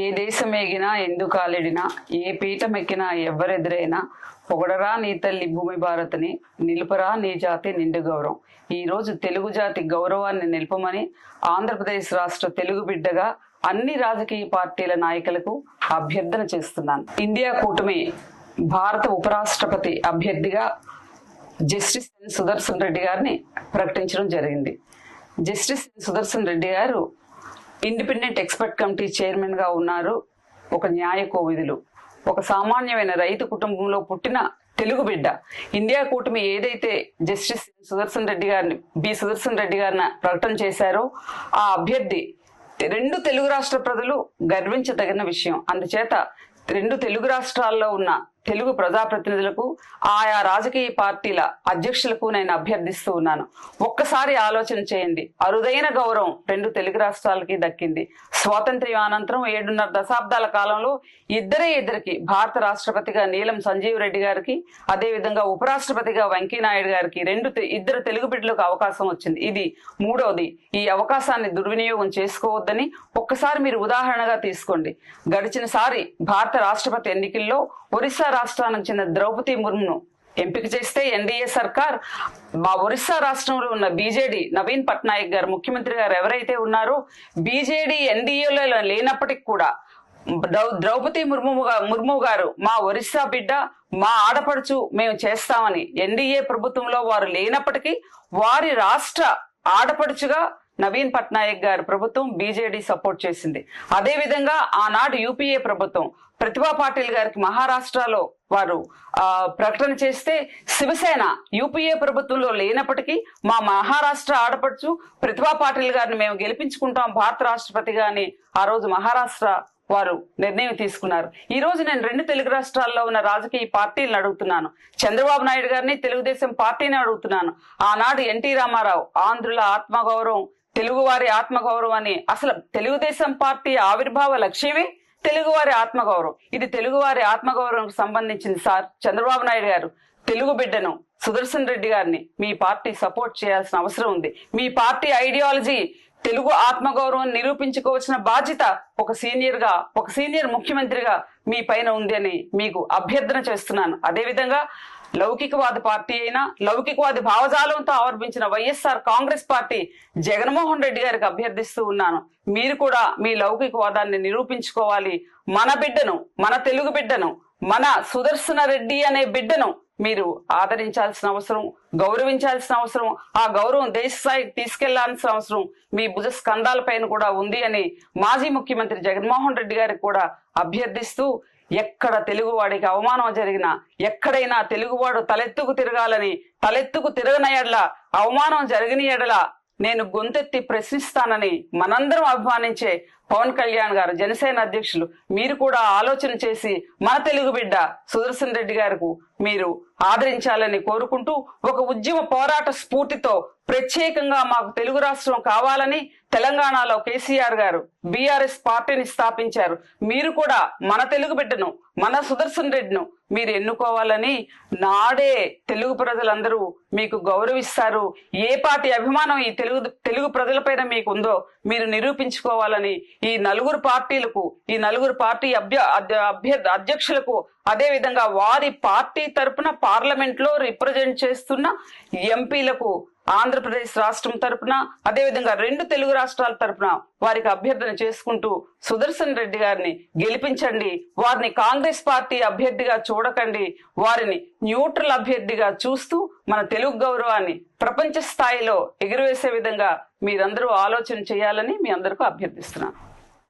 ఏ దేశం ఎగినా ఎందుకు ఏ పీఠం ఎక్కినా ఎవరెదురైనా పొగడరా నీ తల్లి భూమి భారతిని నిలుపరా నీ జాతి నిండు గౌరవం. ఈ రోజు తెలుగు జాతి గౌరవాన్ని నిలుపమని ఆంధ్రప్రదేశ్ రాష్ట్ర తెలుగు బిడ్డగా అన్ని రాజకీయ పార్టీల నాయకులకు అభ్యర్థన చేస్తున్నాను. ఇండియా కూటమి భారత ఉపరాష్ట్రపతి అభ్యర్థిగా జస్టిస్ సుదర్శన్ రెడ్డి గారిని ప్రకటించడం జరిగింది. జస్టిస్ సుదర్శన్ రెడ్డి గారు ఇండిపెండెంట్ ఎక్స్పర్ట్ కమిటీ చైర్మన్గా ఉన్నారు ఒక న్యాయ కోవిధులు ఒక సామాన్యమైన రైతు కుటుంబంలో పుట్టిన తెలుగు బిడ్డ. ఇండియా కూటమి ఏదైతే జస్టిస్ సుదర్శన్ రెడ్డి గారిని బి సుదర్శన్ రెడ్డి గారిని ప్రకటన చేశారో ఆ అభ్యర్థి రెండు తెలుగు రాష్ట్ర ప్రజలు గర్వించదగిన విషయం. అందుచేత రెండు తెలుగు రాష్ట్రాల్లో ఉన్న తెలుగు ప్రజాప్రతినిధులకు ఆయా రాజకీయ పార్టీల అధ్యక్షులకు నేను అభ్యర్థిస్తూ ఉన్నాను. ఒక్కసారి ఆలోచన చేయండి. అరుదైన గౌరవం రెండు తెలుగు రాష్ట్రాలకి దక్కింది. స్వాతంత్ర్యం అనంతరం ఏడున్నర దశాబ్దాల కాలంలో ఇద్దరే ఇద్దరికి భారత రాష్ట్రపతిగా నీలం సంజీవ్ రెడ్డి గారికి అదేవిధంగా ఉపరాష్ట్రపతిగా వెంకయ్యనాయుడు గారికి రెండు ఇద్దరు తెలుగు బిడ్డలకు అవకాశం వచ్చింది. ఇది మూడవది ఈ అవకాశాన్ని దుర్వినియోగం చేసుకోవద్దని ఒక్కసారి మీరు ఉదాహరణగా తీసుకోండి. గడిచిన సారి భారత రాష్ట్రపతి ఎన్నికల్లో ఒరిస్సా రాష్ట్రానికి చెందిన ద్రౌపది ముర్మును ఎంపిక చేస్తే ఎన్డీఏ సర్కార్ మా ఒరిస్సా రాష్ట్రంలో ఉన్న బీజేడీ నవీన్ పట్నాయక్ గారు ముఖ్యమంత్రి గారు ఎవరైతే ఉన్నారో బీజేడీ ఎన్డీఏలో లేనప్పటికీ కూడా ద్రౌపది ముర్ము ముర్ము గారు మా ఒరిస్సా బిడ్డ మా ఆడపడుచు మేము చేస్తామని ఎన్డీఏ ప్రభుత్వంలో వారు లేనప్పటికీ వారి రాష్ట్ర ఆడపడుచుగా నవీన్ పట్నాయక్ గారు ప్రభుత్వం బీజేడీ సపోర్ట్ చేసింది. అదే విధంగా ఆనాడు యూపీఏ ప్రభుత్వం ప్రతిభా పాటిల్ గారికి మహారాష్ట్రలో వారు ఆ, ప్రకటన చేస్తే శివసేన యూపీఏ ప్రభుత్వంలో లేనప్పటికీ మా మహారాష్ట్ర ఆడపడుచు ప్రతిభా పాటిల్ గారిని మేము గెలిపించుకుంటాం భారత రాష్ట్రపతిగా అని ఆ రోజు మహారాష్ట్ర వారు నిర్ణయం తీసుకున్నారు. ఈ రోజు నేను రెండు తెలుగు రాష్ట్రాల్లో ఉన్న రాజకీయ పార్టీలను అడుగుతున్నాను. చంద్రబాబు నాయుడు గారిని తెలుగుదేశం పార్టీని అడుగుతున్నాను. ఆనాడు ఎన్టీ రామారావు ఆంధ్రుల ఆత్మగౌరవం తెలుగువారి ఆత్మగౌరవాన్ని అసలు తెలుగుదేశం పార్టీ ఆవిర్భావ లక్ష్యమే తెలుగువారి ఆత్మగౌరవం. ఇది తెలుగువారి ఆత్మగౌరవంకు సంబంధించింది సార్. చంద్రబాబు నాయుడు గారు తెలుగు బిడ్డను సుదర్శన్ రెడ్డి గారిని మీ పార్టీ సపోర్ట్ చేయాల్సిన అవసరం ఉంది. మీ పార్టీ ఐడియాలజీ తెలుగు ఆత్మగౌరవం నిరూపించుకోవాల్సిన బాధ్యత ఒక సీనియర్గా ఒక సీనియర్ ముఖ్యమంత్రిగా మీ పైన ఉంది అని మీకు అభ్యర్థన చేస్తున్నాను. అదేవిధంగా లౌకికవాద పార్టీ అయినా లౌకికవాది భావజాలంతో ఆవర్భించిన వైఎస్ఆర్ కాంగ్రెస్ పార్టీ జగన్మోహన్ రెడ్డి గారికి అభ్యర్థిస్తూ ఉన్నాను. మీరు కూడా మీ లౌకికవాదాన్ని నిరూపించుకోవాలి. మన బిడ్డను మన తెలుగు బిడ్డను మన సుదర్శన రెడ్డి అనే బిడ్డను మీరు ఆదరించాల్సిన అవసరం గౌరవించాల్సిన అవసరం ఆ గౌరవం దేశ స్థాయికి తీసుకెళ్ళాల్సిన అవసరం మీ భుజ స్కంధాలపైన కూడా ఉంది అని మాజీ ముఖ్యమంత్రి జగన్మోహన్ రెడ్డి గారికి కూడా అభ్యర్థిస్తూ ఎక్కడ తెలుగువాడికి అవమానం జరిగినా ఎక్కడైనా తెలుగువాడు తలెత్తుకు తిరగాలని తలెత్తుకు తిరగన ఎడల అవమానం జరిగిన ఎడల నేను గొంతెత్తి ప్రశ్నిస్తానని మనందరం అభిమానించే పవన్ కళ్యాణ్ గారు జనసేన అధ్యక్షులు మీరు కూడా ఆలోచన చేసి మన తెలుగు బిడ్డ సుదర్శన్ రెడ్డి గారికి మీరు ఆదరించాలని కోరుకుంటూ ఒక ఉద్యమ పోరాట స్ఫూర్తితో ప్రత్యేకంగా మాకు తెలుగు రాష్ట్రం కావాలని తెలంగాణలో కేసీఆర్ గారు బీఆర్ఎస్ పార్టీని స్థాపించారు. మీరు కూడా మన తెలుగు బిడ్డను మన సుదర్శన్ రెడ్డిను మీరు ఎన్నుకోవాలని నాడే తెలుగు ప్రజలందరూ మీకు గౌరవిస్తారు. ఏ పార్టీ అభిమానం ఈ తెలుగు తెలుగు ప్రజలపైన మీకు ఉందో మీరు నిరూపించుకోవాలని ఈ నలుగురు పార్టీలకు ఈ నలుగురు పార్టీ అభ్య అభ్య అధ్యక్షులకు అదే విధంగా వారి పార్టీ తరపున పార్లమెంట్లో రిప్రజెంట్ చేస్తున్న ఎంపీలకు ఆంధ్రప్రదేశ్ రాష్ట్రం తరపున అదేవిధంగా రెండు తెలుగు రాష్ట్రాల తరపున వారికి అభ్యర్థన చేసుకుంటూ సుదర్శన్ రెడ్డి గారిని గెలిపించండి వారిని కాంగ్రెస్ పార్టీ అభ్యర్థిగా చూడకండి వారిని న్యూట్రల్ అభ్యర్థిగా చూస్తూ మన తెలుగు గౌరవాన్ని ప్రపంచ స్థాయిలో ఎగురవేసే విధంగా మీరందరూ ఆలోచన చేయాలని మీ అందరికీ అభ్యర్థిస్తున్నాను.